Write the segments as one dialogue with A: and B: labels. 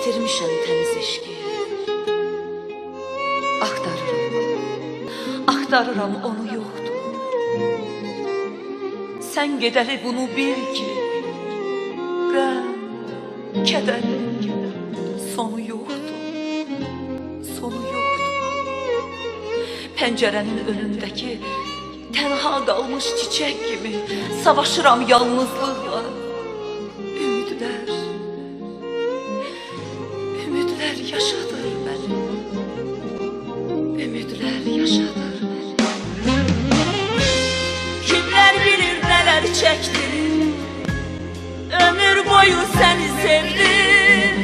A: itirmişəm təmiz eşqi. Axtarıram, axtarıram onu yoxdur. Sən gedəli bunu bil ki, qəm, kədərin sonu yoxdur, sonu yoxdur. Pəncərənin önündəki tənha qalmış çiçək kimi savaşıram yalnızlıqla. Yaşadır məni. Ümidlər yaşadır məni. Kimlər bilir nələr çəkdim Ömür boyu səni sevdim.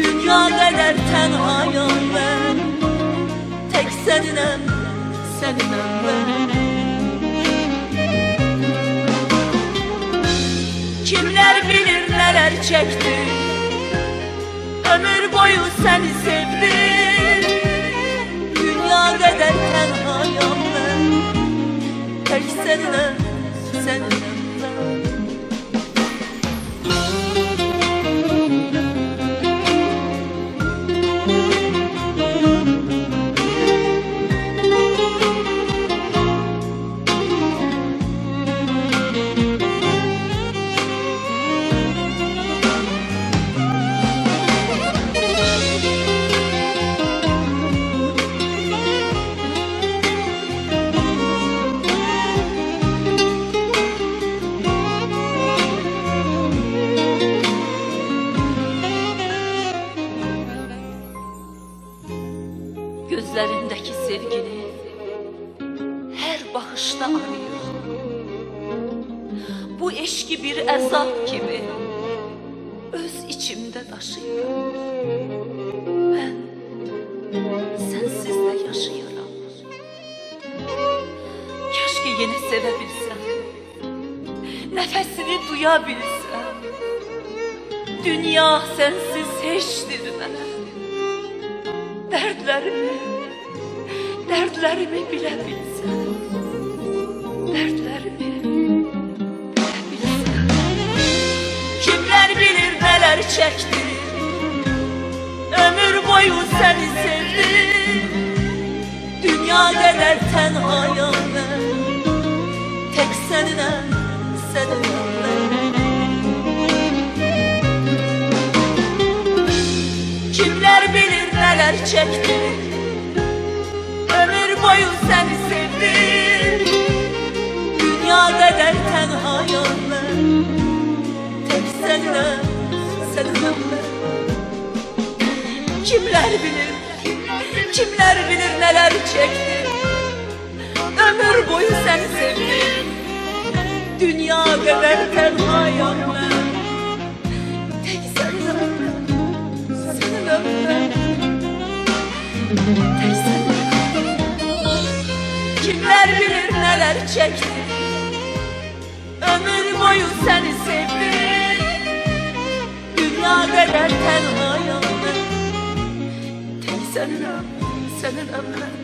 A: Dünya qədər tənhayam mən Tək səninəm, səninəm mən Kimlər bilir nələr çəkdim Ömür boyu səni sevdim. Dünya qədər tənhayam mən Tək səninəm, səninəm mən Gözlerindeki sevgini her bakışta arıyor. Bu eşki bir ezap gibi öz içimde taşıyor. Ben sensiz de yaşıyorum. Keşke yine sevebilsem. Nefesini duyabilsem. Dünya sensiz hiçtir mənə. Dərdlərimi, dərdlərimi bilə bilsən. Dərdlərimi bilə bilsən. Kimlər bilir nələr çəkdim. Ömür boyu səni sevdim. Dünya qədər tənhayam mən. Tək səninəm, səninəm mən. Kimler bilir neler çekti Ömür boyu seni sevdim Dünya kadar tenhayım ben Tek seninle ben Kimler bilir, kimler bilir neler çekti? Ömür boyu seni sevdim Dünya kadar tenhayım ben Tek senin ömrün Tek sen Kimler bilir neler çekti? Ömür boyu seni sevdim Dünya kadar tenhayım ben Tek senin ömrün, senin ömrün